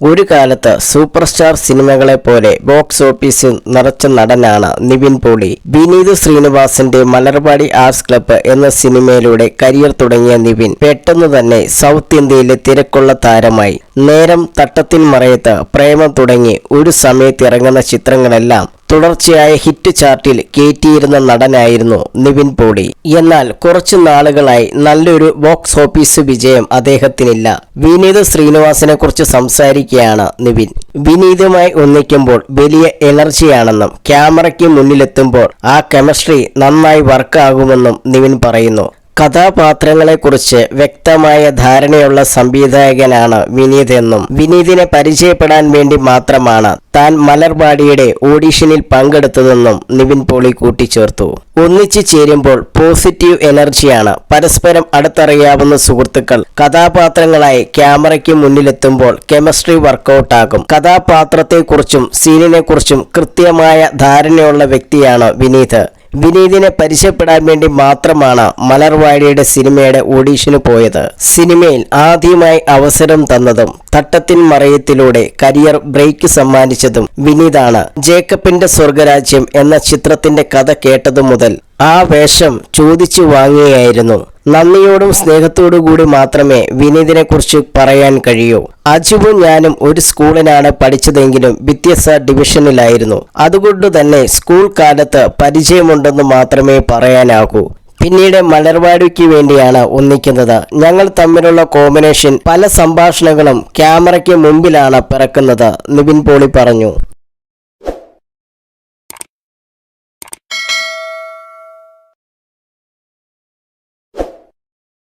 ഒരു കാലത്ത് super star സിനിമകളെ പോലെ ബോക്സ് ഓഫീസിൽ നിറച്ച നടനാണ് നിവിൻ പോളി. വിനീത് ശ്രീനിവാസന്റെ മലർവാടി ആർട്സ് ക്ലബ്ബ് എന്ന സിനിമയിലൂടെ കരിയർ തുടങ്ങിയ നിവിൻ പെട്ടെന്ന് തന്നെ സൗത്ത് ഇന്ത്യയിലെ തിരക്കുള്ള താരമായി. നേരം തട്ടത്തിൻ മറയത്ത് പ്രേമം തുടങ്ങി ഒരു സമയത്ത് ഇറങ്ങുന്ന ചിത്രങ്ങളെല്ലാം തുടർച്ചയായ ഹിറ്റ് ചാർട്ടിൽ കയറ്റിയിരുന്ന നടനായിരുന്നു നിവിൻ പോളി. എന്നാൽ കുറച്ചു നാളുകളായി നല്ലൊരു ബോക്സ് ഓഫീസ് വിജയം അദ്ദേഹത്തിനില്ല. വിനീത് ശ്രീനിവാസനെ കുറിച്ച് സംസാരിക്കുകയാണ് നിവിൻ. വിനീതുമായി ഒന്നിക്കുമ്പോൾ വലിയ എനർജിയാണെന്നും ക്യാമറയ്ക്ക് മുന്നിലെത്തുമ്പോൾ ആ കെമിസ്ട്രി നന്നായി വർക്കാകുമെന്നും നിവിൻ പറയുന്നു. കഥാപാത്രങ്ങളെക്കുറിച്ച് വ്യക്തമായ ധാരണയുള്ള സംവിധായകനാണ് വിനീത് എന്നും വിനീതിനെ പരിചയപ്പെടാൻ വേണ്ടി മാത്രമാണ് താൻ മലർവാടിയുടെ ഓഡിഷനിൽ പങ്കെടുത്തതെന്നും നിവിൻ പോളി കൂട്ടിച്ചേർത്തു. ഒന്നിച്ചു ചേരുമ്പോൾ പോസിറ്റീവ് എനർജിയാണ് പരസ്പരം അടുത്തറിയാവുന്ന സുഹൃത്തുക്കൾ. കഥാപാത്രങ്ങളായി ക്യാമറയ്ക്ക് മുന്നിലെത്തുമ്പോൾ കെമിസ്ട്രി വർക്കൗട്ടാകും. കഥാപാത്രത്തെക്കുറിച്ചും സീനിനെക്കുറിച്ചും കൃത്യമായ ധാരണയുള്ള വ്യക്തിയാണ് വിനീത്. വിനീതിനെ പരിചയപ്പെടാൻ വേണ്ടി മാത്രമാണ് മലർവാഴിയുടെ സിനിമയുടെ ഓഡീഷന് പോയത്. സിനിമയിൽ ആദ്യമായി അവസരം തന്നതും തട്ടത്തിൻ മറയത്തിലൂടെ കരിയർ ബ്രേക്ക് സമ്മാനിച്ചതും വിനീതാണ്. ജേക്കബിന്റെ സ്വർഗരാജ്യം എന്ന ചിത്രത്തിന്റെ കഥ കേട്ടതു മുതൽ ആ വേഷം ചോദിച്ചു വാങ്ങുകയായിരുന്നു. നന്ദിയോടും സ്നേഹത്തോടു കൂടി മാത്രമേ വിനീതിനെ കുറിച്ച് പറയാൻ കഴിയൂ. അജുവും ഞാനും ഒരു സ്കൂളിനാണ് പഠിച്ചതെങ്കിലും വ്യത്യസ്ത ഡിവിഷനിലായിരുന്നു. അതുകൊണ്ട് തന്നെ സ്കൂൾ കാലത്ത് പരിചയമുണ്ടെന്ന് മാത്രമേ പറയാനാകൂ. പിന്നീട് മലർവാടിക്ക് വേണ്ടിയാണ് ഒന്നിക്കുന്നത്. ഞങ്ങൾ തമ്മിലുള്ള കോമ്പിനേഷൻ പല സംഭാഷണങ്ങളും ക്യാമറയ്ക്ക് മുമ്പിലാണ് പിറക്കുന്നത് നിവിൻ പോളി പറഞ്ഞു.